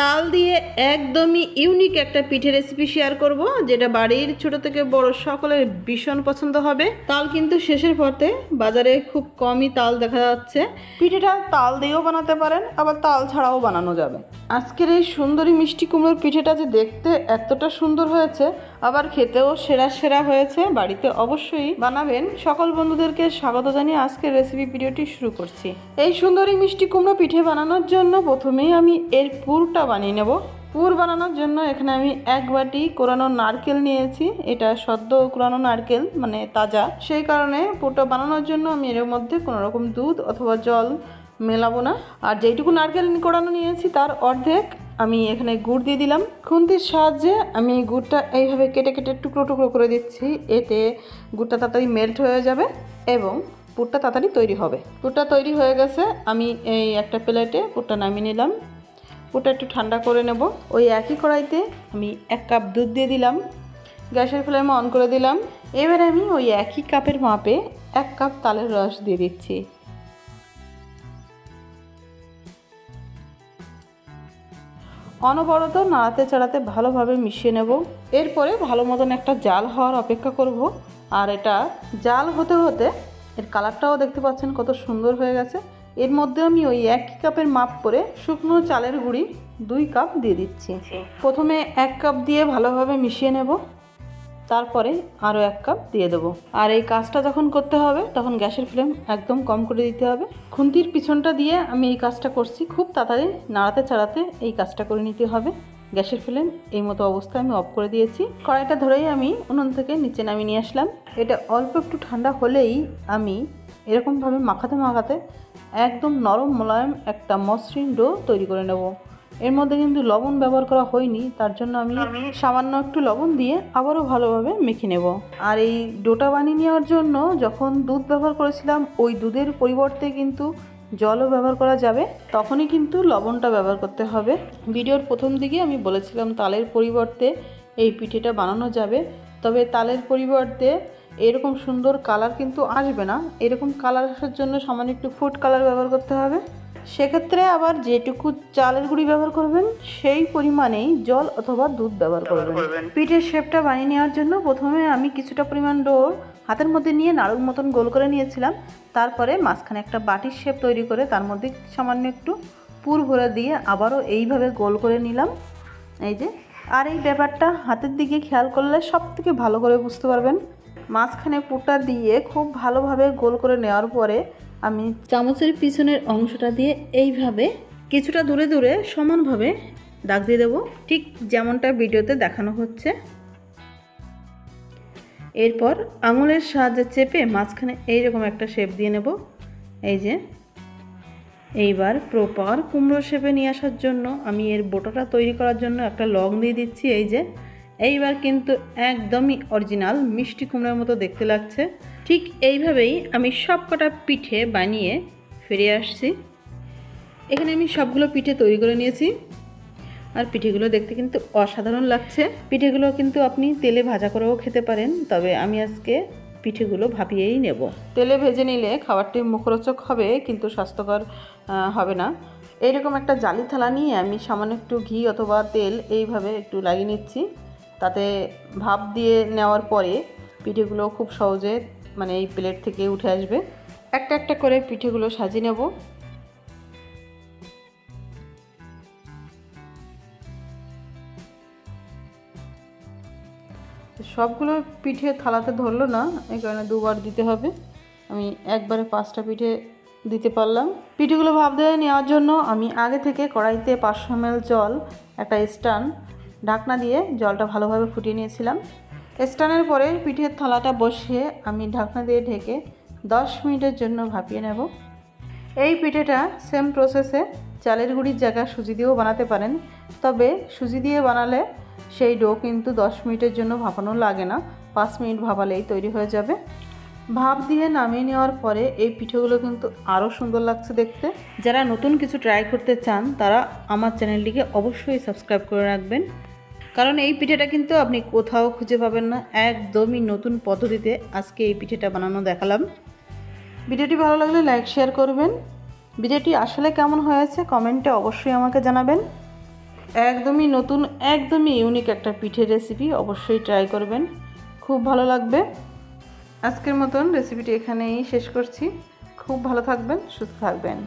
তাল দিয়ে একদমই ইউনিক একটা পিঠে রেসিপি শেয়ার করব যেটা বাড়ির ছোট থেকে বড় সকলের ভীষণ পছন্দ হবে। তাল কিন্তু শেষের পথে বাজারে খুব কমই তাল দেখা যাচ্ছে। পিঠেটা তাল দিয়েও বানাতে পারেন আবার তাল ছাড়াও বানানো যাবে। আজকের এই সুন্দরী মিষ্টি কুমড়োর পিঠেটা যে দেখতে এতটা সুন্দর হয়েছে আবার খেতেও সেরা সেরা হয়েছে। বাড়িতে অবশ্যই বানাবেন। সকল বন্ধুদেরকে স্বাগত জানিয়ে আজকের রেসিপি ভিডিওটি শুরু করছি। এই সুন্দরী মিষ্টি কুমড়ো পিঠে বানানোর জন্য প্রথমেই আমি এর পুরটা বানিয়ে নেব। পুর বানানোর জন্য এখানে আমি এক বাটি কোরানো নারকেল নিয়েছি। এটা সদ্য কোরানো নারকেল মানে তাজা। সেই কারণে পুরটা বানানোর জন্য আমি এর মধ্যে কোনো রকম দুধ অথবা জল মেলাবো না। আর যেইটুকু নারকেল কোড়ানো নিয়েছি তার অর্ধেক আমি এখানে গুড় দিয়ে দিলাম। খুন্তির সাহায্যে আমি গুড়টা এইভাবে কেটে কেটে টুকরো টুকরো করে দিচ্ছি। এতে গুড়টা তাড়াতাড়ি মেল্ট হয়ে যাবে এবং পুরটা তাড়াতাড়ি তৈরি হবে। পুরটা তৈরি হয়ে গেছে। আমি এই একটা প্লেটে পুরটা নামিয়ে নিলাম। পুরটা একটু ঠান্ডা করে নেব। ওই একই কড়াইতে আমি এক কাপ দুধ দিয়ে দিলাম। গ্যাসের ফ্লেম অন করে দিলাম। এবারে আমি ওই একই কাপের মাপে এক কাপ তালের রস দিয়ে দিচ্ছি। অনবরত নাড়াতে চাড়াতে ভালোভাবে মিশিয়ে নেব। এরপরে ভালো মতন একটা জাল হওয়ার অপেক্ষা করব। আর এটা জাল হতে হতে এর কালারটাও দেখতে পাচ্ছেন কত সুন্দর হয়ে গেছে। এর মধ্যে আমি ওই এক কাপের মাপ করে শুকনো চালের গুঁড়ি দুই কাপ দিয়ে দিচ্ছি। প্রথমে এক কাপ দিয়ে ভালোভাবে মিশিয়ে নেব। তারপরে আরও এক কাপ দিয়ে দেবো। আর এই কাজটা যখন করতে হবে, তখন গ্যাসের ফ্লেম একদম কম করে দিতে হবে। খুন্তির পিছনটা দিয়ে আমি এই কাজটা করছি, খুব তাড়াতাড়ি নাড়াতে চাড়াতে এই কাজটা করে নিতে হবে। গ্যাসের ফ্লেম এই মতো অবস্থায় আমি অফ করে দিয়েছি। কড়াইটা ধরেই আমি উনুন থেকে নিচে নামিয়ে নিয়ে আসলাম। এটা অল্প একটু ঠান্ডা হলেই আমি এরকমভাবে মাখাতে মাখাতে একদম নরম মোলায়েম একটা মসৃণ ডো তৈরি করে নেব। এর মধ্যে কিন্তু লবণ ব্যবহার করা হয়নি তার জন্য আমি সামান্য একটু লবণ দিয়ে আবারও ভালোভাবে মেখে নেব। আর এই ডোটা বানিয়ে নেওয়ার জন্য যখন দুধ ব্যবহার করেছিলাম ওই দুধের পরিবর্তে কিন্তু জলও ব্যবহার করা যাবে তখনই কিন্তু লবণটা ব্যবহার করতে হবে। ভিডিওর প্রথম দিকে আমি বলেছিলাম তালের পরিবর্তে এই পিঠেটা বানানো যাবে তবে তালের পরিবর্তে এরকম সুন্দর কালার কিন্তু আসবে না। এরকম কালার আসার জন্য সামান্য একটু ফুড কালার ব্যবহার করতে হবে। সেক্ষেত্রে আবার যেটুকু চালের গুঁড়ি ব্যবহার করবেন সেই পরিমাণেই জল অথবা দুধ ব্যবহার করবেন। পিঠের শেপটা বানিয়ে নেওয়ার জন্য প্রথমে আমি কিছুটা পরিমাণ ডো হাতের মধ্যে নিয়ে নাড়ুর মতন গোল করে নিয়েছিলাম। তারপরে মাঝখানে একটা বাটির শেপ তৈরি করে তার মধ্যে সামান্য একটু পুর ভরে দিয়ে আবারও এইভাবে গোল করে নিলাম। এই যে আর এই ব্যাপারটা হাতের দিকে খেয়াল করলে সব থেকে ভালো করে বুঝতে পারবেন। মাঝখানে পুরটা দিয়ে খুব ভালোভাবে গোল করে নেওয়ার পরে আমি চামচের পিছনের অংশটা দিয়ে এইভাবে কিছুটা দূরে দূরে সমানভাবে দাগ দিয়ে দেবো। ঠিক যেমনটা ভিডিওতে দেখানো হচ্ছে। এরপর আঙুলের সাহায্যে চেপে মাঝখানে এইরকম একটা শেপ দিয়ে নেব। এই যে, এইবার প্রপার কুমড়ো শেপে নিয়ে আসার জন্য আমি এর বোটাটা তৈরি করার জন্য একটা লং দিয়ে দিচ্ছি। এই যে এইবার কিন্তু একদমই অরিজিনাল মিষ্টি কুমড়োর মতো দেখতে লাগছে। ঠিক এইভাবেই আমি সব কটা পিঠে বানিয়ে ফিরে আসছি। এখানে আমি সবগুলো পিঠে তৈরি করে নিয়েছি। আর পিঠেগুলো দেখতে কিন্তু অসাধারণ লাগছে। পিঠেগুলো কিন্তু আপনি তেলে ভাজা করেও খেতে পারেন, তবে আমি আজকে পিঠেগুলো ভাপিয়েই নেব। তেলে ভেজে নিলে খাবারটি মুখরোচক হবে, কিন্তু স্বাস্থ্যকর হবে না। এইরকম একটা জালি থালা নিয়ে আমি সামান্য একটু ঘি অথবা তেল এইভাবে একটু লাগিয়ে নিচ্ছি। তাতে ভাপ দিয়ে নেওয়ার পরে পিঠেগুলো খুব সহজে মানে এই প্লেট থেকে উঠে আসবে। একটা একটা করে পিঠেগুলো সাজিয়ে নেব। সবগুলো পিঠে থালাতে ধরলো না, এই কারণে দুবার দিতে হবে। আমি একবারে পাঁচটা পিঠে দিতে পারলাম। পিঠেগুলো ভাপ দিয়ে নেওয়ার জন্য আমি আগে থেকে কড়াইতে পাঁচশো জল, একটা স্টান ঢাকনা দিয়ে জলটা ভালোভাবে ফুটিয়ে নিয়েছিলাম। স্টানের পরে পিঠের থালাটা বসিয়ে আমি ঢাকনা দিয়ে ঢেকে দশ মিনিটের জন্য ভাপিয়ে নেব। এই পিঠেটা সেম প্রসেসে চালের গুঁড়ির জায়গায় সুজি দিয়েও বানাতে পারেন, তবে সুজি দিয়ে বানালে সেই ডো কিন্তু দশ মিনিটের জন্য ভাপানো লাগে না, পাঁচ মিনিট ভাপালেই তৈরি হয়ে যাবে। ভাপ দিয়ে নামিয়ে নেওয়ার পরে এই পিঠেগুলো কিন্তু আরও সুন্দর লাগছে দেখতে। যারা নতুন কিছু ট্রাই করতে চান, তারা আমার চ্যানেলটিকে অবশ্যই সাবস্ক্রাইব করে রাখবেন। কারণ এই পিঠেটা কিন্তু আপনি কোথাও খুঁজে পাবেন না, একদমই নতুন পদ্ধতিতে আজকে এই পিঠেটা বানানো দেখালাম। ভিডিওটি ভালো লাগলে লাইক শেয়ার করবেন। ভিডিওটি আসলে কেমন হয়েছে কমেন্টে অবশ্যই আমাকে জানাবেন। একদমই নতুন, একদমই ইউনিক একটা পিঠের রেসিপি অবশ্যই ট্রাই করবেন। খুব ভালো লাগবে। আজকের মতন রেসিপিটি এখানেই শেষ করছি। খুব ভালো থাকবেন সুস্থ থাকবেন।